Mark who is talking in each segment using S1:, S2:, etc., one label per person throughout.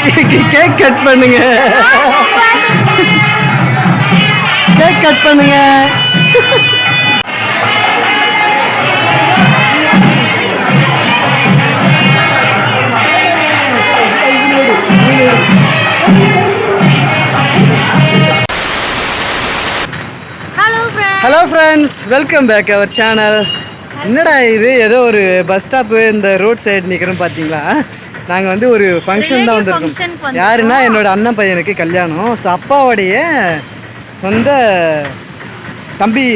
S1: Cake cut பண்ணுங்க. Cake cut பண்ணுங்க.
S2: Hello friend
S1: hello friends welcome back our channel என்னடா இது? ஏதோ ஒரு பஸ் ஸ்டாப்பு இந்த ரோட் சைடு நிற்கிறோம் பார்த்தீங்களா நாங்கள் வந்து ஒரு ஃபங்க்ஷன் தான் வந்திருக்கோம். யாருன்னா என்னோட அண்ணன் பையனுக்கு கல்யாணம். ஸோ அப்பாவுடைய சொந்த தம்பி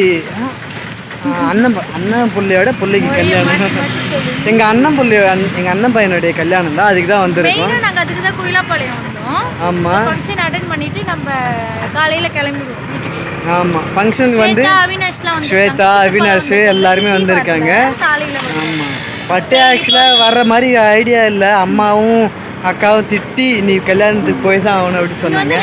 S1: அண்ணன் அண்ணன் பிள்ளையோட பிள்ளைக்கு கல்யாணம். எங்கள் அண்ணன் பிள்ளை எங்கள் அண்ணன் பையனுடைய கல்யாணம் தான் அதுக்கு தான் வந்திருக்கோம்.
S2: நாங்கள் அதுக்கு தான் குயிலாப்பாளையம் வந்தோம்.
S1: ஆமா.
S2: ஃபங்க்ஷன் அட்டன் பண்ணிட்டு நம்ம காலையில கிளம்பிடுவோம் வீட்டுக்கு.
S1: ஆமாம் ஃபங்க்ஷனுக்கு வந்து
S2: ஸ்வேதா
S1: அவினாஷ் எல்லாருமே வந்திருக்காங்க. ஆமாம் பட்டு ஆக்சுவலாக வர்ற மாதிரி ஐடியா இல்லை. அம்மாவும் அக்காவும் திட்டி நீ கல்யாணத்துக்கு போய் தான் ஆகணும் அப்படின்னு சொன்னாங்க.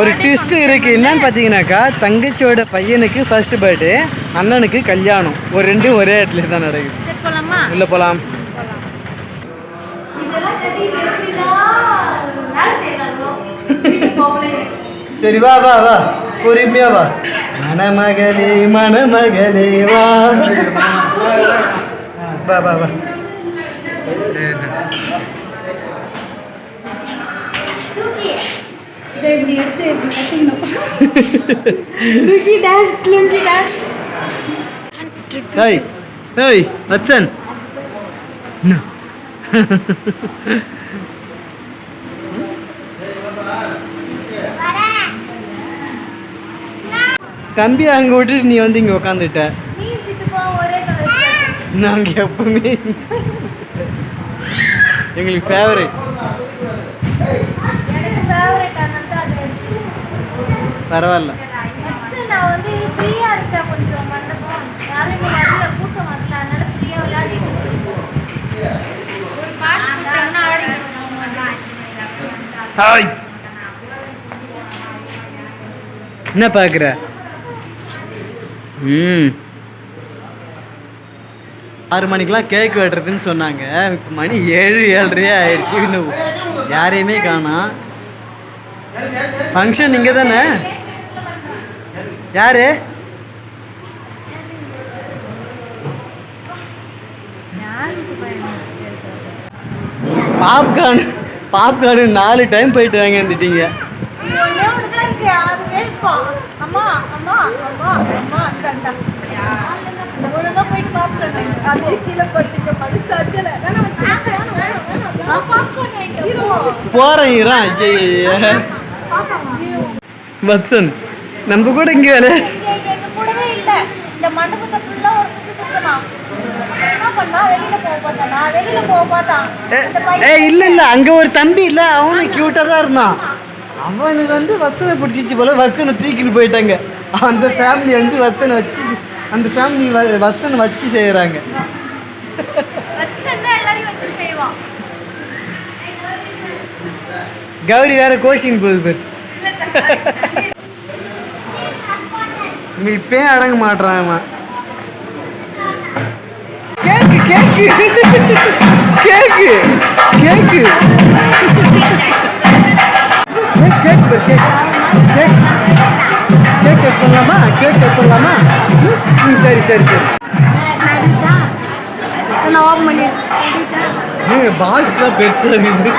S2: ஒரு
S1: ட்விஸ்ட்
S2: function
S1: இருக்கு. என்னன்னு பார்த்தீங்கன்னாக்கா தங்கச்சியோட பையனுக்கு ஃபர்ஸ்ட் பர்த்டே அண்ணனுக்கு கல்யாணம். ஒரு ரெண்டும் ஒரே இடத்துல தான் நடக்குது. உள்ள போலாம். சரி வா வா வா. பொறுமையா வா. மணமகளே மணமகளே வா.
S2: டான்ஸ் லுங்கி டான்ஸ்
S1: ஏய் ஏய் வச்சன்? தம்பி அங்க விட்டுட்டு நீ வந்து இங்க உக்காந்துட்ட. நாங்கள் எப்பவுமே எங்களுக்கு ஃபேவரட் பரவாயில்ல. ஹாய். என்ன பார்க்குற ம். ஆறு மணிக்கெலாம் கேக் வெட்டுறதுன்னு சொன்னாங்க. இப்போ மணி ஏழு ஏழரையே ஆயிடுச்சு. இன்னும் யாரையுமே காணோம் ஃபங்க்ஷன் இங்கே தானே யாரு? பாப்கார்ன் பாப்கார்னு நாலு டைம் போயிட்டு வாங்கி வந்துட்டீங்க.
S2: அம்மா அம்மா அம்மா அம்மா சண்டா ஒழுங்கா போயிட்டு பாப்கார்ன் அதே கீழே பட்டுக்க
S1: ஐயே வத்சன் நம்ம கூட இங்கே வேலை
S2: கூடவே இல்ல. இந்த மண்டபத்தை ஃபுல்லா ஒரு சுத்து சுத்தலாம் என்ன பண்ணா? வெளியில போக பார்த்தானா வெளியில போக பார்த்தான் இந்த
S1: ஏ
S2: பையன்
S1: இல்லை இல்லை. அங்கே ஒரு தம்பி இல்லை. அவனும் க்யூட்டாக தான் இருந்தான். அவனுக்கு வந்து வச்சனை பிடிச்சிச்சு போல. வச்சனை தூக்கிட்டு போயிட்டாங்க. அந்த ஃபேமிலி வந்து வச்சனை வச்சு அந்த ஃபேமிலி வச்சனை வச்சு செய்கிறாங்க கௌரி வேற கோச்சிங் போகுது பேர். இங்க இப்பயும் அடங்க மாட்டான் அவன் cake cake. Cake cake. Cake cake பண்ணலாமா கேக் கட் பண்ணலாமா ம் சரி சரி சரி.
S2: நான் ஆஃப் பண்ணிட்டேன்
S1: பாக்ஸ் தான் பெருசாக இருக்குது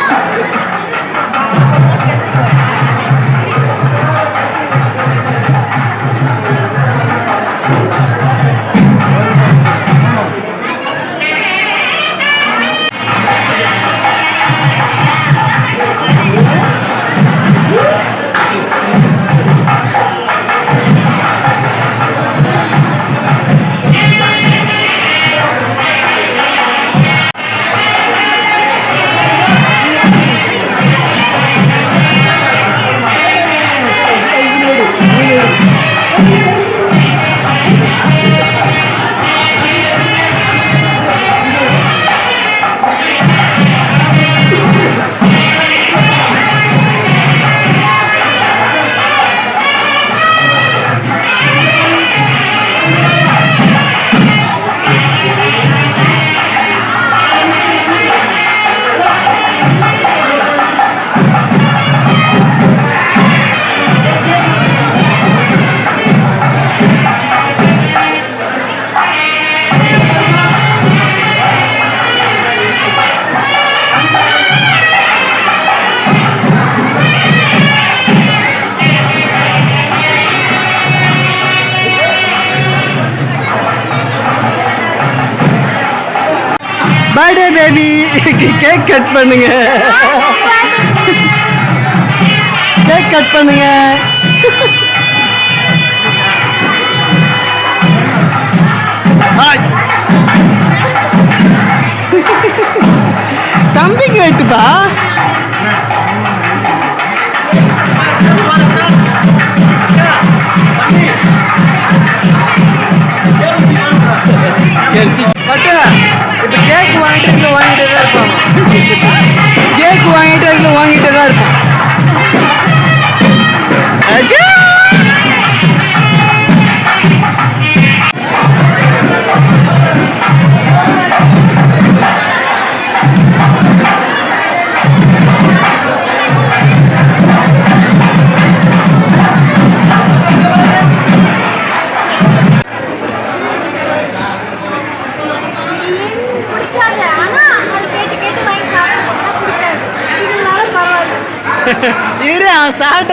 S1: பர்த்டே பேபி கேக் கட் பண்ணுங்க. கேக் கட் பண்ணுங்க. தம்பிக்கு வெட்டுப்பா பட்டு கேக் வாங்கிட்டு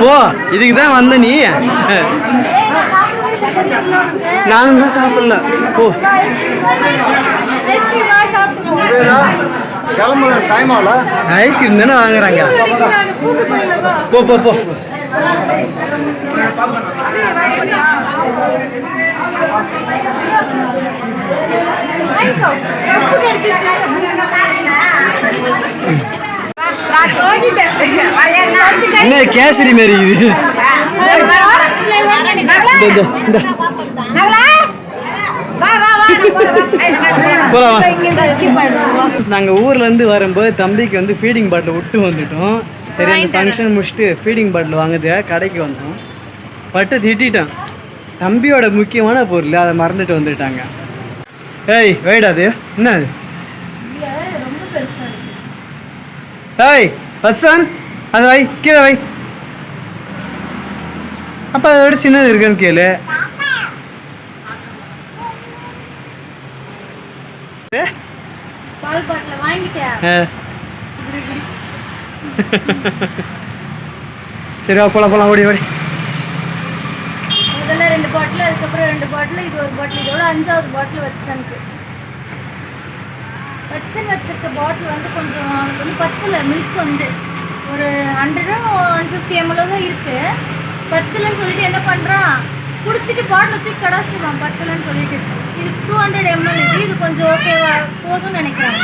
S1: போ இதுக்கு தான் வந்த நீ. நானும் தான் சாப்பிடல. போ. ஐஸ்கிரீம் தானே வாங்குறாங்க. போ போ போ. என்ன கேசரி மாரி இது நாங்கள் ஊர்லேருந்து நாங்க ஊர்ல இருந்து வரும்போது தம்பிக்கு வந்து ஃபீடிங் பாட்டில் விட்டு வந்துட்டோம். சரி அந்த ஃபங்க்ஷன் முடிச்சுட்டு ஃபீடிங் பாட்டில் வாங்குறதுக்காக கடைக்கு வந்தோம். பட்டு திட்டான் தம்பியோட முக்கியமான பொருள் அதை மறந்துட்டு வந்துட்டாங்க. ஏய் வைடா அது என்ன அது? ஏய் வத்சன் அது வை கீழே வை. அப்போ அதை விட சின்னது இருக்குன்னு கேளு?
S2: பால் பாட்டில் வாங்கிட்டேன்.
S1: சரி போலாம் போலாம் ஓடி ஓடி.
S2: முதல்ல ரெண்டு பாட்டில் அதுக்கப்புறம் ரெண்டு பாட்டில் இது ஒரு பாட்டில் இதோட அஞ்சாவது பாட்டில் வச்சனுக்கு. வச்சன் வச்சிருக்க பாட்டில் வந்து கொஞ்சம் அவனுக்கு வந்து பத்தில் மில்க் வந்து ஒரு ஹண்ட்ரடும் ஒன் ஃபிஃப்டி எம்எல் தான் இருக்கு. பத்துலன்னு சொல்லிட்டு என்ன பண்ணுறான் குடிச்சிட்டு பாட்டில் தூக்கி கடாசிடுவான் பத்துலன்னு சொல்லிட்டு. இது டூ ஹண்ட்ரட் எம்எல் இது இது கொஞ்சம் ஓகேவா போதும்னு நினைக்கிறாங்க